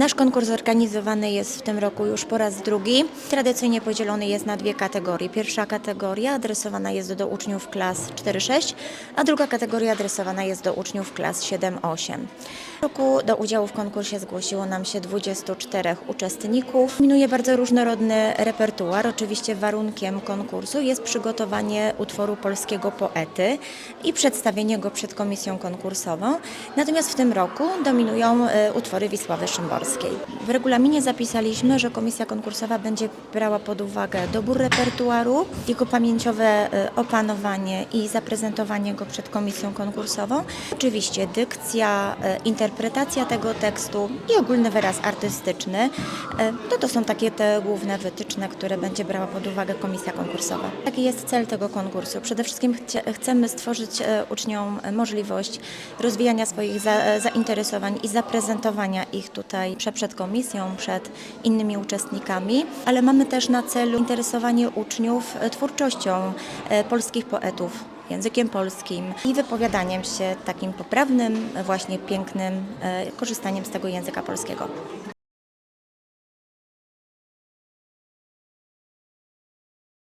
Nasz konkurs organizowany jest w tym roku już po raz drugi. Tradycyjnie podzielony jest na dwie kategorie. Pierwsza kategoria adresowana jest do uczniów klas 4-6, a druga kategoria adresowana jest do uczniów klas 7-8. W roku do udziału w konkursie zgłosiło nam się 24 uczestników. Minuje bardzo różnorodny repertuar. Oczywiście warunkiem konkursu jest przygotowanie utworu polskiego poety i przedstawienie go przed komisją konkursową. Natomiast w tym roku dominują e, utwory Wisławy Szymborskiej. W regulaminie zapisaliśmy, że komisja konkursowa będzie brała pod uwagę dobór repertuaru, jego pamięciowe e, opanowanie i zaprezentowanie go przed komisją konkursową. Oczywiście dykcja, e, interpretacja tego tekstu i ogólny wyraz artystyczny. E, No to są takie te główne wytyczne, które będzie brała pod uwagę komisja konkursowa. Taki jest cel tego konkursu. Przede wszystkim chcemy stworzyć uczniom możliwość rozwijania swoich za, zainteresowań i zaprezentowania ich tutaj prze- przed komisją, przed innymi uczestnikami, ale mamy też na celu interesowanie uczniów e, twórczością e, polskich poetów językiem polskim i wypowiadaniem się takim poprawnym, właśnie pięknym, e, korzystaniem z tego języka polskiego.